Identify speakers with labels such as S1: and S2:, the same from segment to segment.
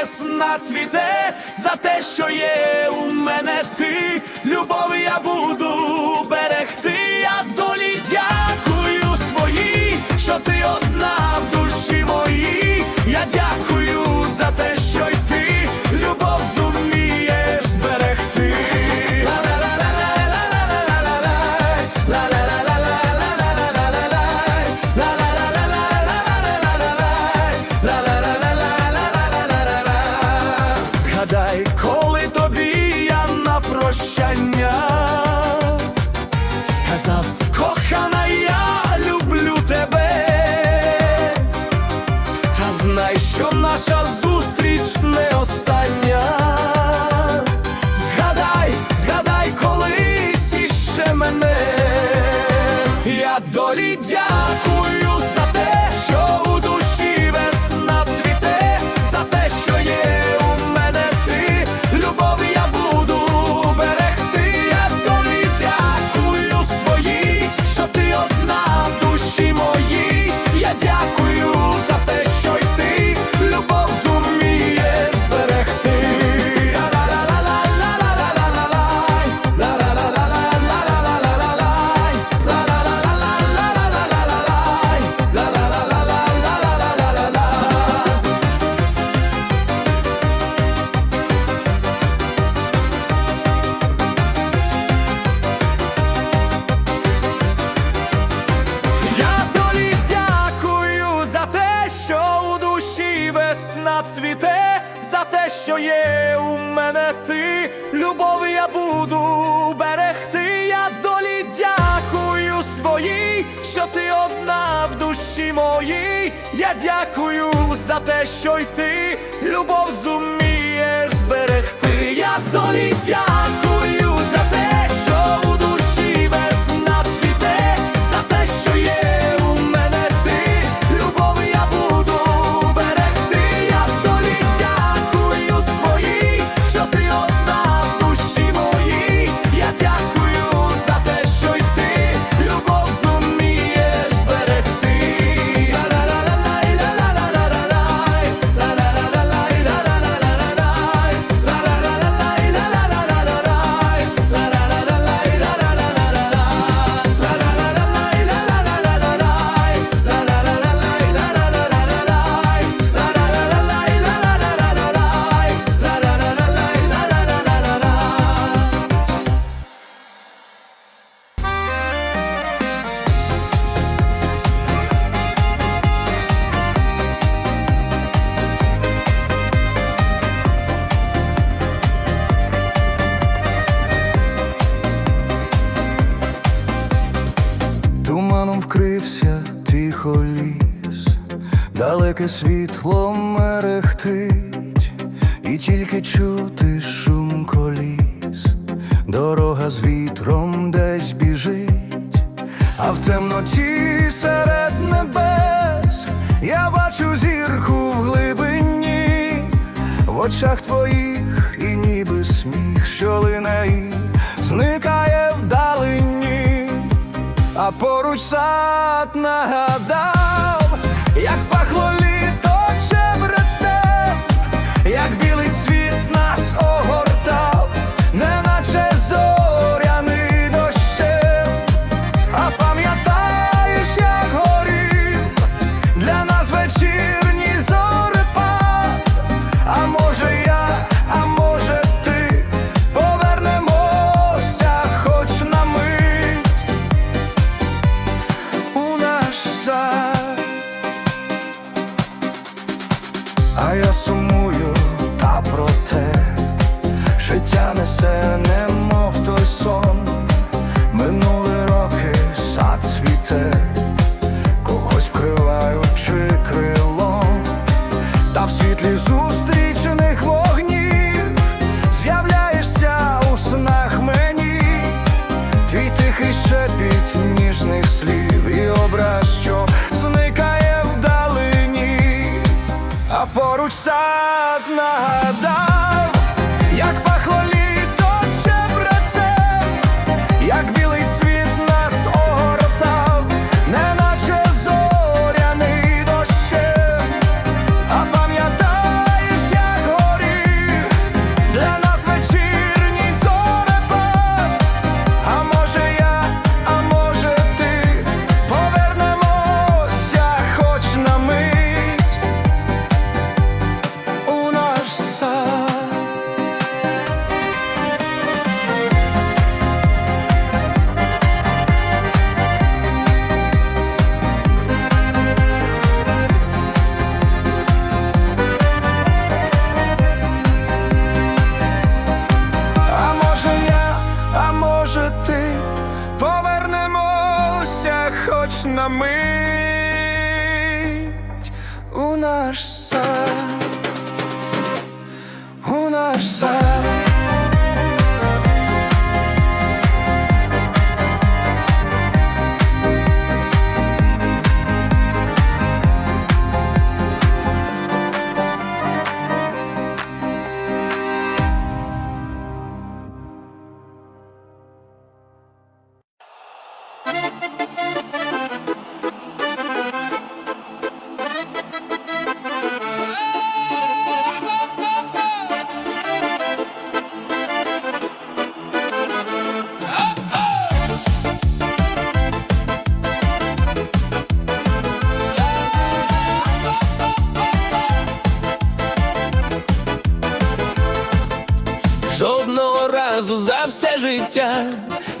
S1: весна цвіте за те, що є у мене ти, любов я буду берегти, я долі дякую своїй, що ти одна в душі моїй. Я дякую Я дякую за те, що й ти любов зумієш зберегти. Я долі дякую за.
S2: Сонячне світло мерехтить, і тільки чути шум коліс, дорога з вітром десь біжить, а в темноті серед небес я бачу зірку в глибині, в очах твоїх і ніби сміх, що лине і зникає вдалині, а поруч сад нагадає. side.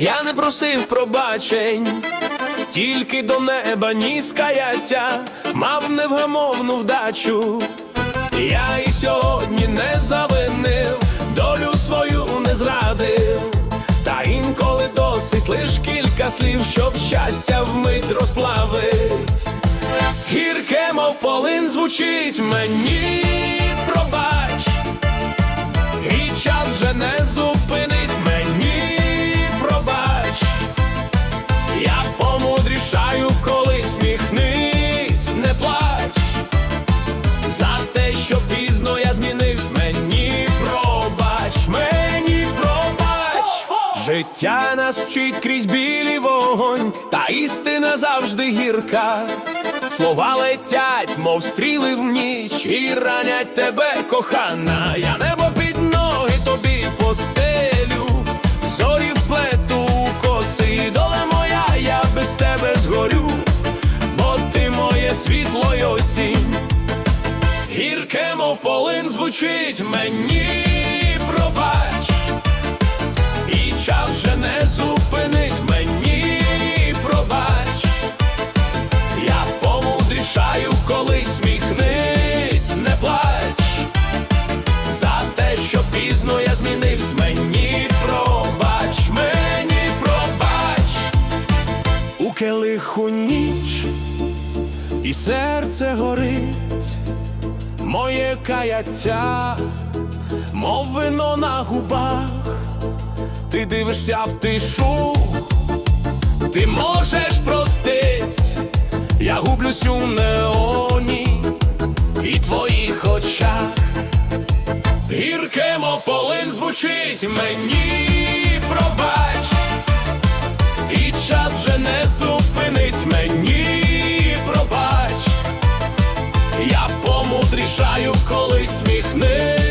S2: Я
S1: не просив пробачень, тільки до неба ніс каяття, мав невгамовну вдачу. Я і сьогодні не завинив, долю свою не зрадив, та інколи досить лиш кілька слів, щоб щастя вмить розплавить. Гірке, мов полин звучить мені, пробач. І час вже не зупинить життя нас вчить крізь білий вогонь, та істина завжди гірка. Слова летять, мов стріли в ніч, і ранять тебе, кохана. Я небо під ноги тобі постелю, зорі вплету коси, і доля моя, я без тебе згорю, бо ти моє світло й осінь. Гірке, мов полин звучить мені, пробач, і вже не зупинить мені, пробач. Я помудрішаю, коли сміхнись, не плач. За те, що пізно я змінився, мені пробач, мені пробач. У келиху ніч, і серце горить, моє каяття, мов вино на губах, ти дивишся в тишу, ти можеш простить. Я гублюсь у неоні і твоїх очах. Гірке, мов звучить мені, пробач, і час вже не зупинить мені, пробач. Я помудрішаю, коли сміхнись,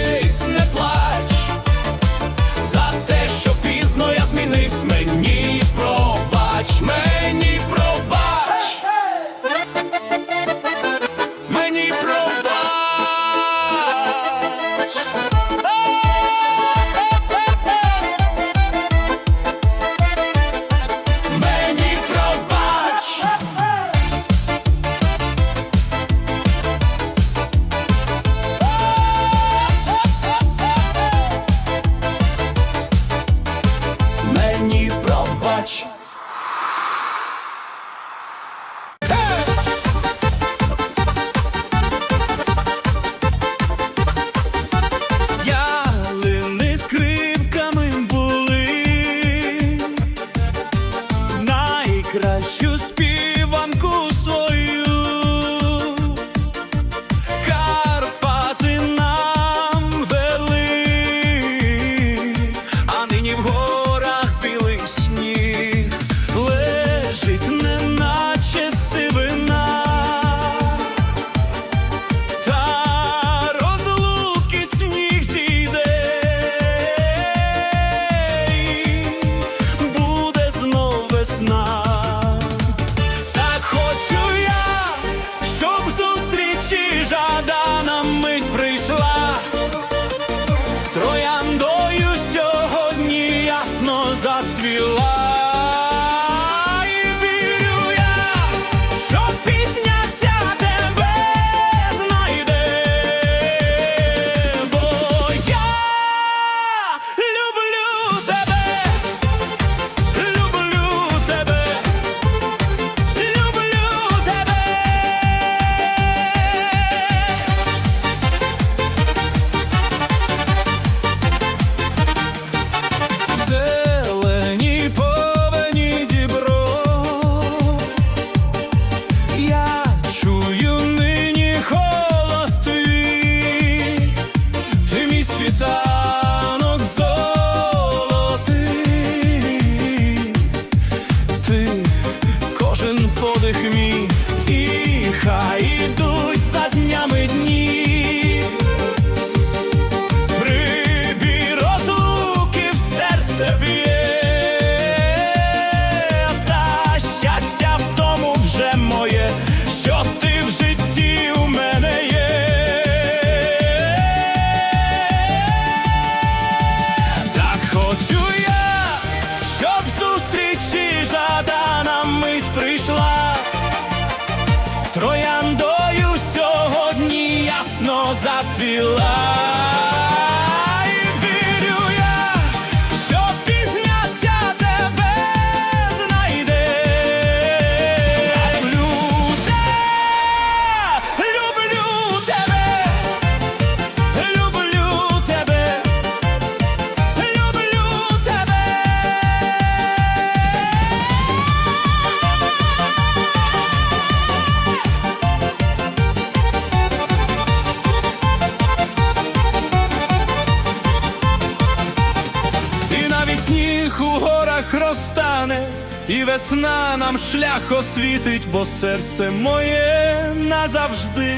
S3: шлях розтане, і
S2: весна нам шлях освітить, бо серце моє назавжди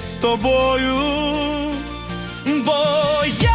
S2: з тобою. бо я